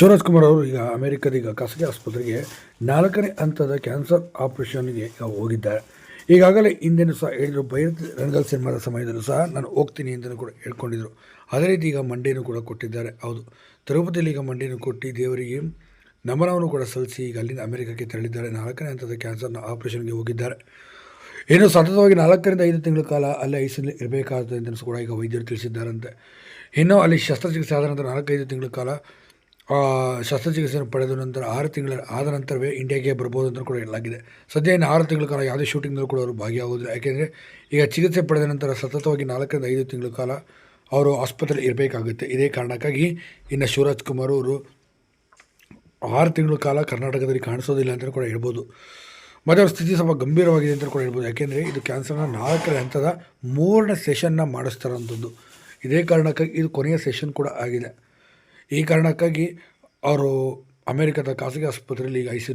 ಶಿವರಾಜ್ ಕುಮಾರ್ ಅವರು ಈಗ ಅಮೆರಿಕದ ಈಗ ಖಾಸಗಿ ಆಸ್ಪತ್ರೆಗೆ ನಾಲ್ಕನೇ ಹಂತದ ಕ್ಯಾನ್ಸರ್ ಆಪರೇಷನ್ಗೆ ಹೋಗಿದ್ದಾರೆ. ಈಗಾಗಲೇ ಹಿಂದೆನೂ ಸಹ ಹೇಳಿದರು ಬೈರತ್ ರಣಗಲ್ ಸಿನಿಮಾದ ಸಮಯದಲ್ಲೂ ಸಹ ನಾನು ಹೋಗ್ತೀನಿ ಅಂತಲೂ ಕೂಡ ಹೇಳ್ಕೊಂಡಿದ್ರು. ಅದೇ ರೀತಿ ಈಗ ಮಂಡಿಯನ್ನು ಕೂಡ ಕೊಟ್ಟಿದ್ದಾರೆ. ಹೌದು, ತಿರುಪತಿಯಲ್ಲಿ ಈಗ ಮಂಡಿಯನ್ನು ಕೊಟ್ಟು ದೇವರಿಗೆ ನಮನವನ್ನು ಕೂಡ ಸಲ್ಲಿಸಿ ಈಗ ಅಲ್ಲಿಂದ ಅಮೆರಿಕಕ್ಕೆ ತೆರಳಿದ್ದಾರೆ. ನಾಲ್ಕನೇ ಹಂತದ ಕ್ಯಾನ್ಸರ್ನ ಆಪರೇಷನ್ಗೆ ಹೋಗಿದ್ದಾರೆ. ಏನು ಸತತವಾಗಿ ನಾಲ್ಕರಿಂದ ಐದು ತಿಂಗಳ ಕಾಲ ಅಲ್ಲಿ ಐಸಿನಲ್ಲಿ ಇರಬೇಕಾದ ಕೂಡ ಈಗ ವೈದ್ಯರು ತಿಳಿಸಿದ್ದಾರಂತೆ. ಇನ್ನು ಅಲ್ಲಿ ಶಸ್ತ್ರಚಿಕಿತ್ಸೆ ಆದ ನಂತರ ನಾಲ್ಕೈದು ತಿಂಗಳ ಕಾಲ ಶಸ್ತ್ರಚಿಕಿತ್ಸೆಯನ್ನು ಪಡೆದ ನಂತರ ಆರು ತಿಂಗಳ, ಆದ ನಂತರವೇ ಇಂಡಿಯಾಗೆ ಬರ್ಬೋದು ಅಂತ ಕೂಡ ಹೇಳಲಾಗಿದೆ. ಸದ್ಯ ಇನ್ನು ಆರು ತಿಂಗಳ ಕಾಲ ಯಾವುದೇ ಶೂಟಿಂಗ್ನಲ್ಲೂ ಕೂಡ ಅವರು ಭಾಗಿಯಾಗೋದಿಲ್ಲ ಯಾಕೆಂದರೆ ಈಗ ಚಿಕಿತ್ಸೆ ಪಡೆದ ನಂತರ ಸತತವಾಗಿ ನಾಲ್ಕರಿಂದ ಐದು ತಿಂಗಳ ಕಾಲ ಅವರು ಆಸ್ಪತ್ರೆಯಲ್ಲಿ ಇರಬೇಕಾಗುತ್ತೆ. ಇದೇ ಕಾರಣಕ್ಕಾಗಿ ಇನ್ನು ಶಿವರಾಜ್ ಕುಮಾರ್ ಅವರು ಆರು ತಿಂಗಳ ಕಾಲ ಕರ್ನಾಟಕದಲ್ಲಿ ಕಾಣಿಸೋದಿಲ್ಲ ಅಂತ ಕೂಡ ಹೇಳ್ಬೋದು. ಮತ್ತು ಅವ್ರ ಸ್ಥಿತಿ ಸ್ವಲ್ಪ ಗಂಭೀರವಾಗಿದೆ ಅಂತ ಕೂಡ ಹೇಳ್ಬೋದು. ಯಾಕೆಂದರೆ ಇದು ಕ್ಯಾನ್ಸರ್ನ ನಾಲ್ಕರ ಹಂತದ ಮೂರನೇ ಸೆಷನ್ನ ಮಾಡಿಸ್ತಾರಂಥದ್ದು ಇದೇ ಕಾರಣಕ್ಕಾಗಿ ಇದು ಕೊನೆಯ ಸೆಷನ್ ಕೂಡ ಆಗಿದೆ. ಈ ಕಾರಣಕ್ಕಾಗಿ ಅವರು ಅಮೆರಿಕದ ಖಾಸಗಿ ಆಸ್ಪತ್ರೆಯಲ್ಲಿ ಈಗ ಐ ಸಿ